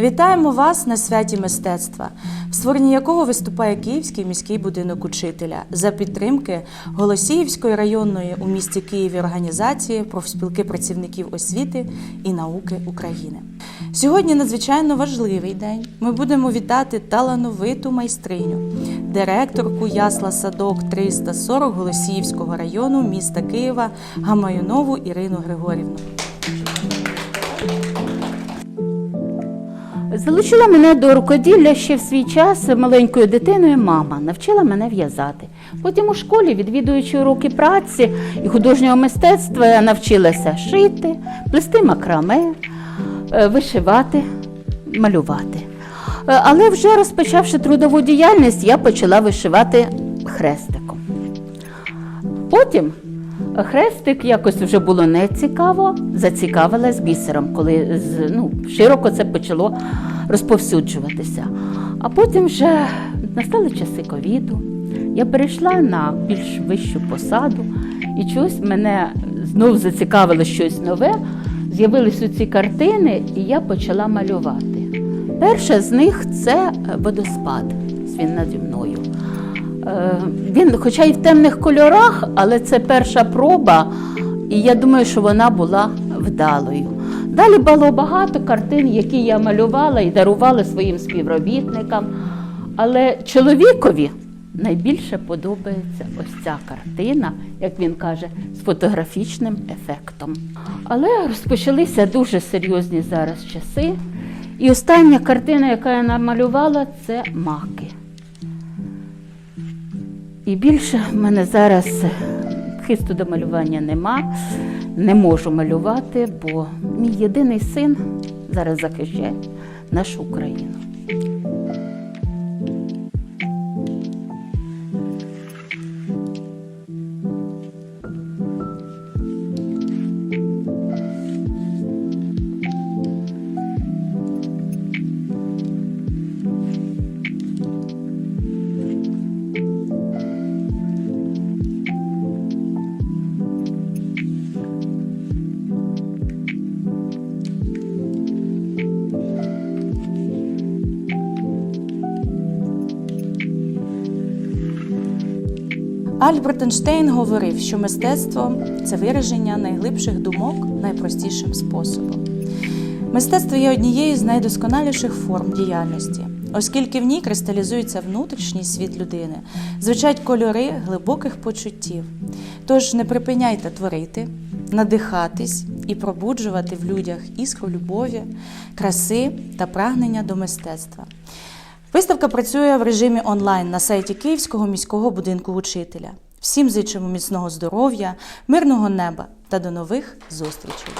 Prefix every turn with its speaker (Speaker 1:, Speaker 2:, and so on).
Speaker 1: Вітаємо вас на святі мистецтва, в створенні якого виступає Київський міський будинок учителя за підтримки Голосіївської районної у місті Києві організації профспілки працівників освіти і науки України. Сьогодні надзвичайно важливий день. Ми будемо вітати талановиту майстриню, директорку ясла садок 340 Голосіївського району міста Києва Гамаюнову Ірину Григорівну.
Speaker 2: Залучила мене до рукоділля ще в свій час маленькою дитиною мама, навчила мене в'язати. Потім у школі, відвідуючи уроки праці і художнього мистецтва, я навчилася шити, плести макраме, е, вишивати, малювати. Е, Але вже розпочавши трудову діяльність, я почала вишивати хрестиком. Потім хрестик якось вже було не цікаво, зацікавилась бісером, коли ну, широко це почало розповсюджуватися. А потім вже настали часи ковіду. Я перейшла на більш вищу посаду, і чогось мене знов зацікавило щось нове. З'явились ці картини, і я почала малювати. Перша з них це водоспад. Він наді мною. Е, Він, хоча й в темних кольорах, але це перша проба, і я думаю, що вона була вдалою. Далі було багато картин, які я малювала і дарувала своїм співробітникам. Але чоловікові найбільше подобається ось ця картина, як він каже, з фотографічним ефектом. Але розпочалися дуже серйозні зараз часи. І остання картина, яка я намалювала, це маки. І більше в мене зараз хисту до малювання нема, не можу малювати, бо мій єдиний син зараз захищає нашу Україну.
Speaker 1: Альберт Ейнштейн говорив, що мистецтво це вираження найглибших думок найпростішим способом. Мистецтво є однією з найдосконаліших форм діяльності, оскільки в ній кристалізується внутрішній світ людини, звучать кольори глибоких почуттів. Тож не припиняйте творити, надихатись і пробуджувати в людях іскру любові, краси та прагнення до мистецтва. Виставка працює в режимі онлайн на сайті Київського міського будинку учителя. Всім зичимо міцного здоров'я, мирного неба та до нових зустрічей!